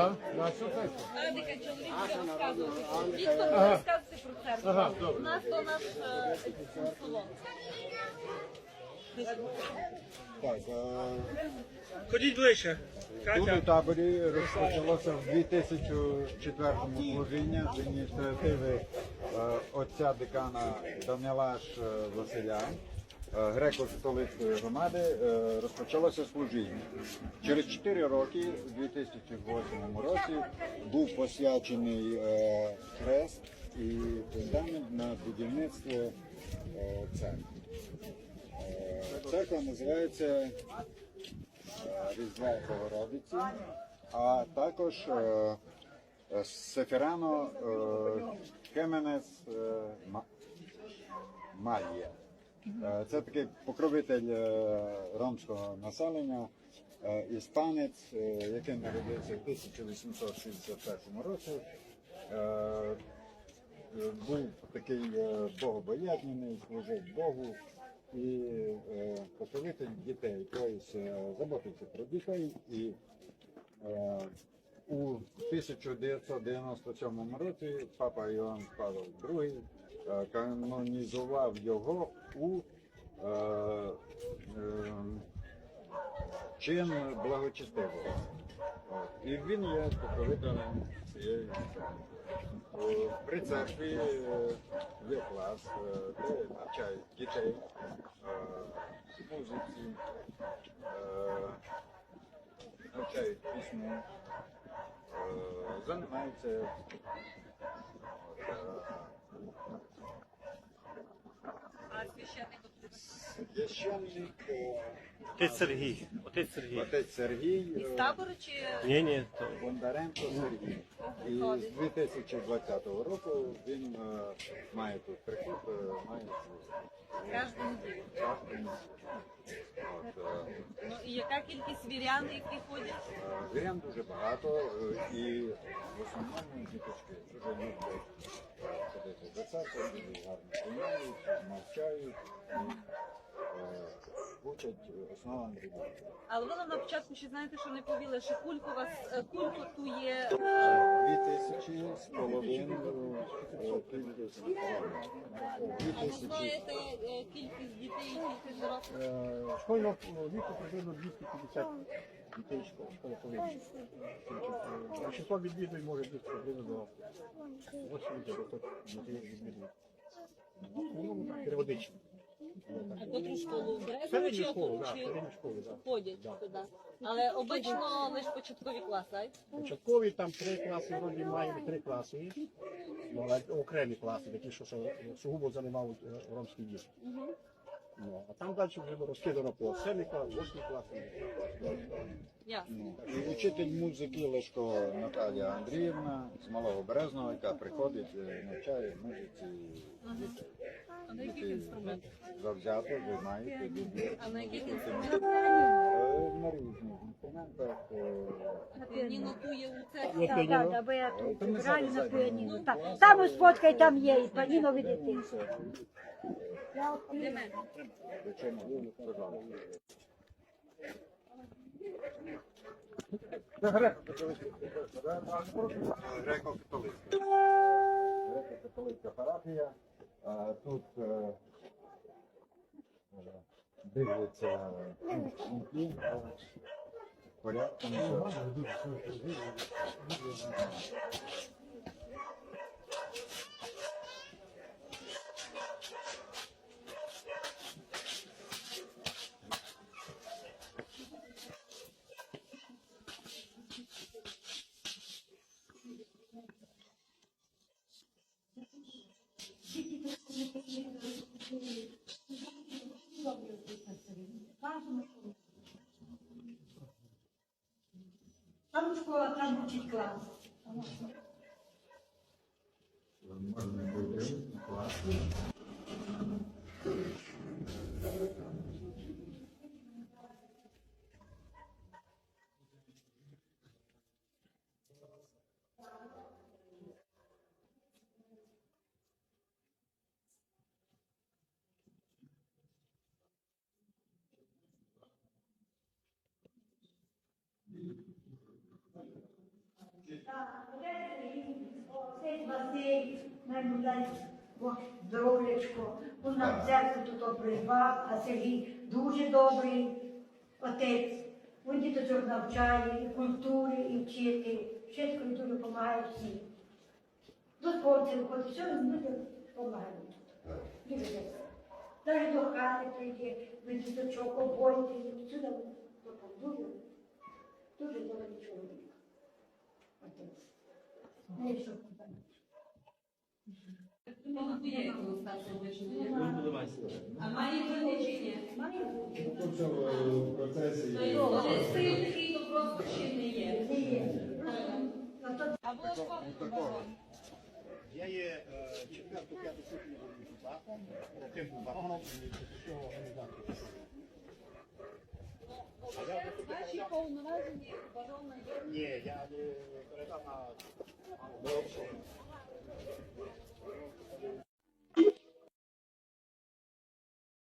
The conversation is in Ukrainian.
Так? На що це? Адика чоловік розказував. Віктор буде розказувати про церкву. Ага, добре. У нас то наш е. Так, е, Ходіть ближче. тут у Катя. таборі розпочалося в 2004 служіння з ініціативи е, отця декана Данила Ш. Василя. Е, Греко-католицької громади е, розпочалося служіння. Через 4 роки, у 2008 році, був посвячений е, хрест і фундамент на будівництво церкви. Церква називається Різдва Богородиці, а також Сефірано Хеменес е, Марія. Е, Це такий покровитель е, ромського населення, е, іспанець, який народився в 1861 році. Був такий богобоязний, служив Богу. І покровитель дітей, тобто заботився про дітей. І у 1997 році папа Іоанн Павло II канонізував його у е, е, чин благочестивого. І він є покровителем цієї. Е, При церкві е, є клас, е, де навчають дітей е, музиці, е, навчають пісню, е, займаються е, А священник священник, е, Отець Сергій. Отець Сергій. отець Сергій. із е, табору чи Ні, ні, то Бондаренко Сергій. І з 2020 року він е, має тут приход, е, має кожну неділю? частину. От, е, Ну і яка кількість вірян, які ходять? е, Вірян дуже багато е, і в основному діточки дуже люблять е, ходити до церкви, дуже гарно приймають, і е, учать основам релігії. Але ви нам на початку ще знаєте, що не повіли, що кульку вас е, кульку ту є. Дві тисячі з половиною е, кількість. Дві А ви тисячі. знаєте е, кількість дітей, кількість дорослих? Е, Школьного віку приблизно 250 дітей школи школи Большинство відвідує може бути приблизно до 80 дітей відвідують. Ну, так, періодично. А котру школу Середню чи школу, ходять туди? Але обично лише початкові класи, так? Початкові там три класи, вроді маємо три класи, ну, але окремі класи, такі, що, що сугубо займають е, ромські діти. Ну, а там далі вже розкидано по семі клас, восьмі класи. Ясно. І учитель музики Лешко Наталія Андріївна з Малого Березного, яка приходить, е, навчає музиці дітей. А на яких інструментах? Завзято, ви знаєте, люблять А на яких інструментах? Е, На різних інструментах. е, Піаніно ту є у церкві. Так, так, бо я тут граю на піаніно. Так, там ось фотка там є, і піаніно видите. Для мене. Причому, пожалуйста. Греко-католицька. Греко-католицька парафія. А, Тут е, е, дивляться жінки е, порядком. Школа, най дай Бог здоров'ячко. Нам церкву тут придбав, а Сергій дуже добрий отець. Він діточок навчає, і культури, і вчити. Вчительку дуже допомагає всім. До спорту виходить, все дуже допомагає. Навіть до хати прийде, від діточок обойти, сюди дуже, дуже добрий чоловік. Отець. Ну, і що там? Молодує, як у старшого вишні. Він буде майстер. А має діти чи ні? Має бути. Ну, то в процесі. То його то просто ще не є. Не є. Ну, Або бажано. Я є четверту, п'яту сутні депутатом, тим бароном цього організації. Ваші повноважені барона є. Ні, я не передав на